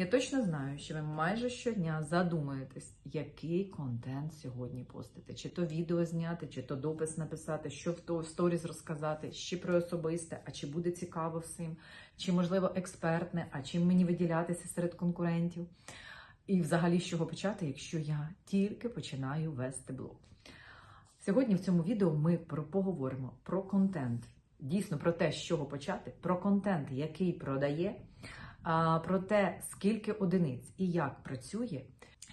Я точно знаю, що ви майже щодня задумаєтесь, який контент сьогодні постити. Чи то відео зняти, чи то допис написати, що в то в сторіс розказати, чи про особисте, а чи буде цікаво всім, чи можливо експертне, а чим мені виділятися серед конкурентів. І взагалі з чого почати, якщо я тільки починаю вести блог. Сьогодні в цьому відео ми поговоримо про контент. Дійсно про те, з чого почати, про контент, який продає, про те, скільки одиниць і як працює,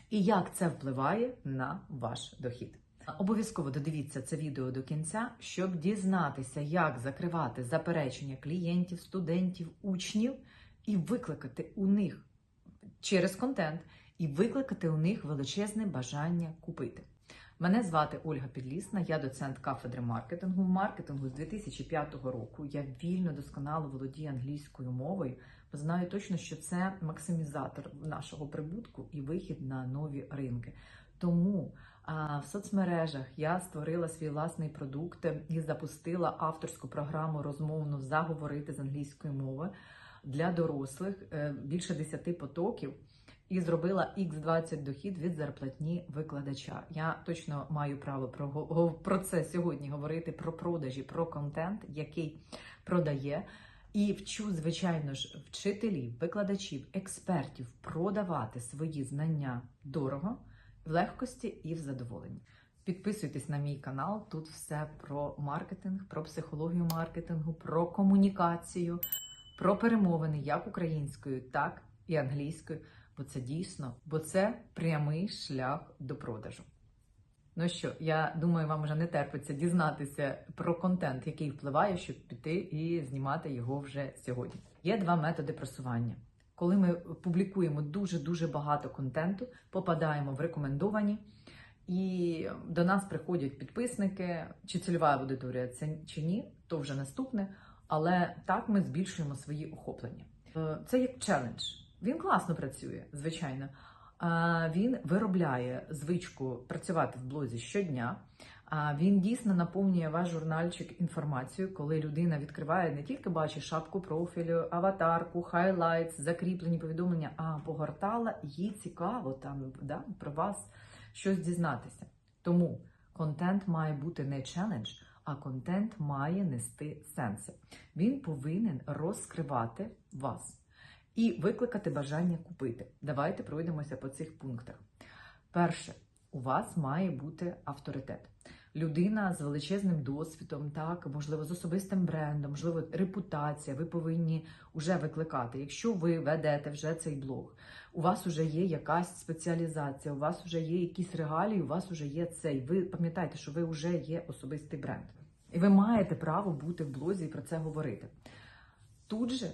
і як це впливає на ваш дохід. Обов'язково додивіться це відео до кінця, щоб дізнатися, як закривати заперечення клієнтів, студентів, учнів і викликати у них через контент, і викликати у них величезне бажання купити. Мене звати Ольга Підлісна, я доцент кафедри маркетингу. Маркетингу з 2005 року я вільно досконало володію англійською мовою, бо знаю точно, що це максимізатор нашого прибутку і вихід на нові ринки. Тому а, в соцмережах я створила свій власний продукт і запустила авторську програму розмовну заговорити з англійської мови для дорослих е, більше 10 потоків і зробила X20 дохід від зарплатні викладача. Я точно маю право про, про це сьогодні говорити про продажі, про контент, який продає. І вчу, звичайно ж, вчителів, викладачів, експертів продавати свої знання дорого, в легкості і в задоволенні. Підписуйтесь на мій канал. Тут все про маркетинг, про психологію маркетингу, про комунікацію, про перемовини як українською, так і англійською. Бо це дійсно, бо це прямий шлях до продажу. Ну що, я думаю, вам вже не терпиться дізнатися про контент, який впливає, щоб піти і знімати його вже сьогодні. Є два методи просування. Коли ми публікуємо дуже-дуже багато контенту, попадаємо в рекомендовані, і до нас приходять підписники, чи цільова аудиторія це чи ні, то вже наступне. Але так ми збільшуємо свої охоплення. Е, Це як челендж. Він класно працює, звичайно. Він виробляє звичку працювати в блозі щодня. Він дійсно наповнює ваш журнальчик інформацією, коли людина відкриває не тільки бачить шапку профілю, аватарку, хайлайтс, закріплені повідомлення, а погортала, їй цікаво там да, про вас щось дізнатися. Тому контент має бути не челендж, а контент має нести сенси. Він повинен розкривати вас і викликати бажання купити. Давайте пройдемося по цих пунктах. Перше, у вас має бути авторитет. Людина з величезним досвідом, так, можливо, з особистим брендом, можливо, репутація, ви повинні вже викликати. Якщо ви ведете вже цей блог, у вас вже є якась спеціалізація, у вас вже є якісь регалії, у вас вже є цей. Ви пам'ятаєте, що ви вже є особистий бренд. І ви маєте право бути в блозі і про це говорити. Тут же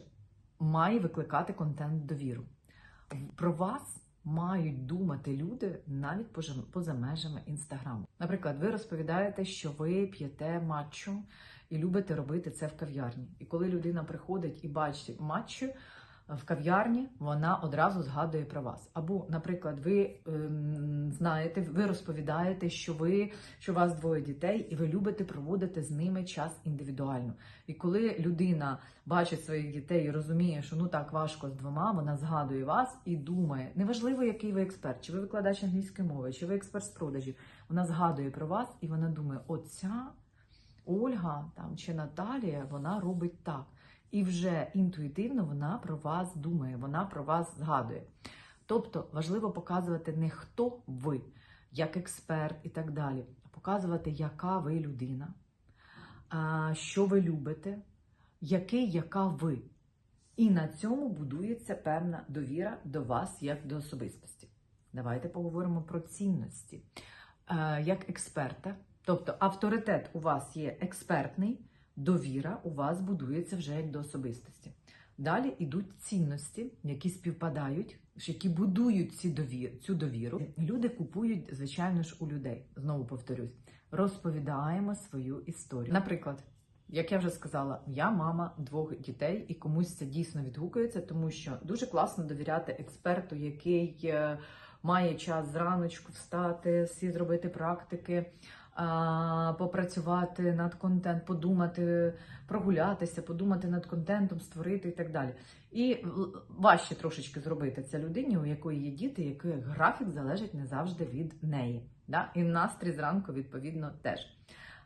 має викликати контент довіру. Про вас мають думати люди навіть поза- межами інстаграму. Наприклад, ви розповідаєте, що ви п'єте матчу і любите робити це в кав'ярні. І коли людина приходить і бачить матчу в кав'ярні, вона одразу згадує про вас. Або, наприклад, ви ем, знаєте, ви розповідаєте, що ви що у вас двоє дітей, і ви любите проводити з ними час індивідуально. І коли людина бачить своїх дітей і розуміє, що ну так важко з двома, вона згадує вас і думає, неважливо, який ви експерт, чи ви викладач англійської мови, чи ви експерт з продажів, вона згадує про вас і вона думає, оця Ольга там чи Наталія, вона робить так. І вже інтуїтивно вона про вас думає, вона про вас згадує. Тобто важливо показувати не хто ви, як експерт і так далі, а показувати, яка ви людина, що ви любите, який, яка ви. І на цьому будується певна довіра до вас як до особистості. Давайте поговоримо про цінності. Е, Як експерта, тобто авторитет у вас є експертний, довіра у вас будується вже як до особистості. Далі йдуть цінності, які співпадають, які будують ці довір, цю довіру. Люди купують, звичайно ж, у людей. Знову повторюсь, розповідаємо свою історію. Наприклад, як я вже сказала, я мама двох дітей, і комусь це дійсно відгукується, тому що дуже класно довіряти експерту, який е, має час зраночку встати, всі зробити практики, попрацювати над контент, подумати, прогулятися, подумати над контентом, створити і так далі. І важче трошечки зробити це людині, у якої є діти, який графік залежить не завжди від неї. Да? І настрій зранку, відповідно, теж.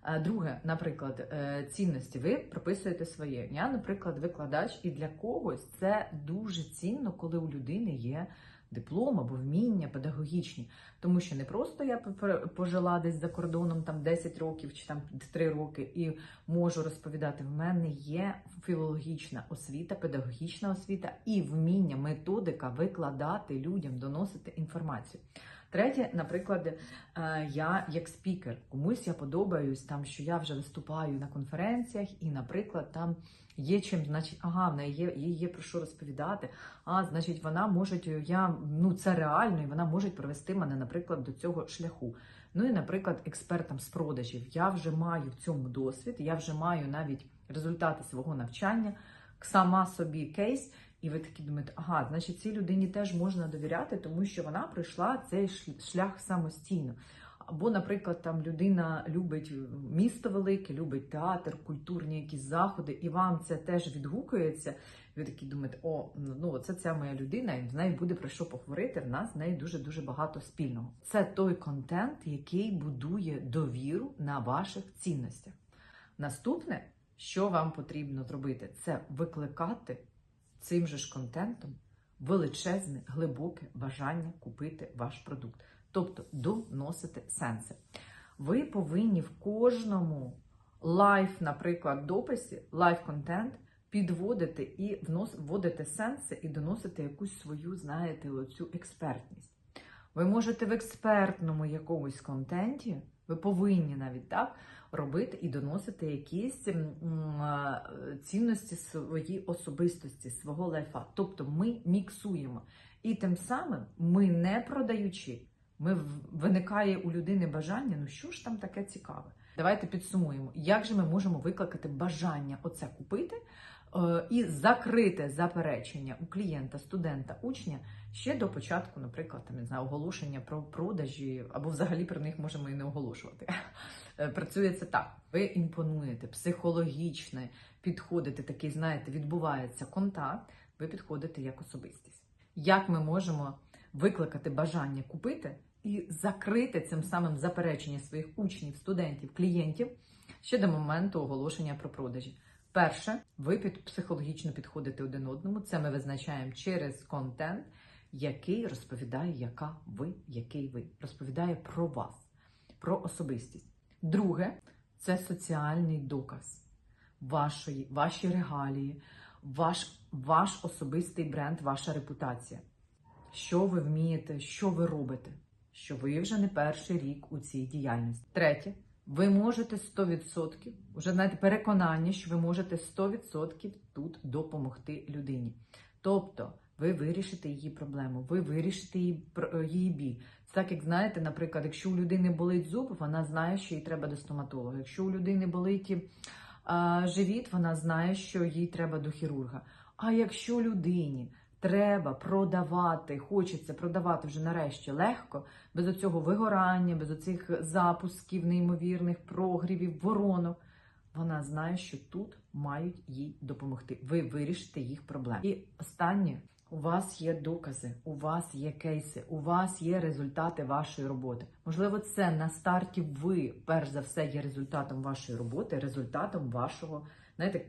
Е, Друге, наприклад, е, цінності. Ви прописуєте своє. Я, наприклад, викладач, і для когось це дуже цінно, коли у людини є диплом або вміння педагогічні. Тому що не просто я пожила десь за кордоном там 10 років чи там 3 роки і можу розповідати. В мене є філологічна освіта, педагогічна освіта і вміння, методика викладати людям, доносити інформацію. Третє, наприклад, е, я як спікер, комусь я подобаюсь там, що я вже виступаю на конференціях, і, наприклад, там є чим, значить, ага, в неї є, їй є про що розповідати. А значить, вона може, я ну це реально, і вона може провести мене, наприклад, до цього шляху. Ну і, наприклад, експертам з продажів. Я вже маю в цьому досвід, я вже маю навіть результати свого навчання, сама собі кейс. І ви такі думаєте, ага, значить, цій людині теж можна довіряти, тому що вона пройшла цей шлях самостійно. Або, наприклад, там людина любить місто велике, любить театр, культурні якісь заходи, і вам це теж відгукується. Ви такі думаєте, о, ну це ця моя людина, і з нею буде про що поговорити. В нас з нею дуже дуже багато спільного. Це той контент, який будує довіру на ваших цінностях. Наступне, що вам потрібно зробити, це викликати цим же ж контентом величезне, глибоке бажання купити ваш продукт, тобто доносити сенси. Ви повинні в кожному лайф, наприклад, дописі, лайф-контент підводити і вводити сенси і доносити якусь свою, знаєте, оцю експертність. Ви можете в експертному якомусь контенті, ви повинні навіть так робити і доносити якісь цінності свої особистості, свого лайфа. Тобто ми міксуємо. І тим самим ми не продаючи, ми виникає у людини бажання, ну що ж там таке цікаве. Давайте підсумуємо, як же ми можемо викликати бажання оце купити е, і закрити заперечення у клієнта, студента, учня ще до початку, наприклад, там, не знаю, оголошення про продажі, або взагалі про них можемо і не оголошувати. Е, Працює це так. Ви імпонуєте, психологічно підходите, такий, знаєте, відбувається контакт, ви підходите як особистість. Як ми можемо викликати бажання купити і закрити цим самим заперечення своїх учнів, студентів, клієнтів ще до моменту оголошення про продажі? Перше, ви під психологічно підходите один одному. Це ми визначаємо через контент, який розповідає, яка ви, який ви, розповідає про вас, про особистість. Друге, це соціальний доказ вашої, ваші регалії, ваш, ваш особистий бренд, ваша репутація. Що ви вмієте, що ви робите, що ви вже не перший рік у цій діяльності. Третє, ви можете 100%, вже знаєте, переконання, що ви можете 100% тут допомогти людині. Тобто, ви вирішите її проблему, ви вирішите її, е, її біль. Так, як знаєте, наприклад, якщо у людини болить зуб, вона знає, що їй треба до стоматолога. Якщо у людини болить а, живіт, вона знає, що їй треба до хірурга. А якщо людині треба продавати, хочеться продавати вже нарешті легко, без оцього вигорання, без оцих запусків, неймовірних прогрівів, воронок, вона знає, що тут мають їй допомогти. Ви вирішите їх проблеми. І останнє. У вас є докази, у вас є кейси, у вас є результати вашої роботи. Можливо, це на старті ви, перш за все, є результатом вашої роботи, результатом вашого, знаєте,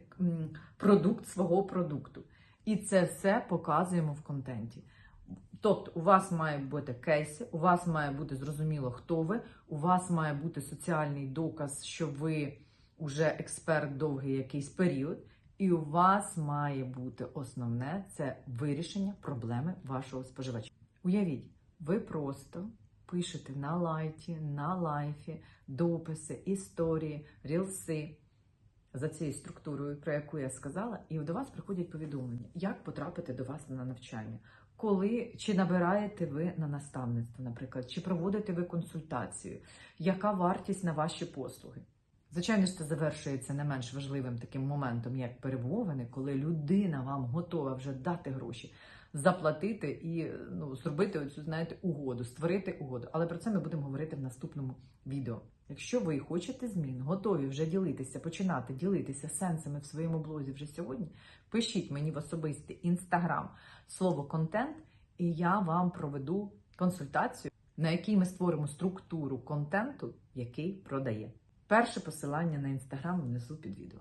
продукт свого продукту. І це все показуємо в контенті. Тобто, у вас має бути кейси, у вас має бути зрозуміло, хто ви, у вас має бути соціальний доказ, що ви вже експерт довгий якийсь період. І у вас має бути основне це вирішення проблеми вашого споживача. Уявіть, ви просто пишете на лайті, на лайфі дописи, історії, рілси за цією структурою, про яку я сказала, і до вас приходять повідомлення, як потрапити до вас на навчання. Коли чи набираєте ви на наставництво, наприклад, чи проводите ви консультацію, яка вартість на ваші послуги? Звичайно це завершується не менш важливим таким моментом, як перемовини, коли людина вам готова вже дати гроші. заплатити і ну, зробити оцю, знаєте, угоду, створити угоду. Але про це ми будемо говорити в наступному відео. Якщо ви хочете змін, готові вже ділитися, починати ділитися сенсами в своєму блозі вже сьогодні, пишіть мені в особистий інстаграм слово контент, і я вам проведу консультацію, на якій ми створимо структуру контенту, який продає. Перше посилання на інстаграм внизу під відео.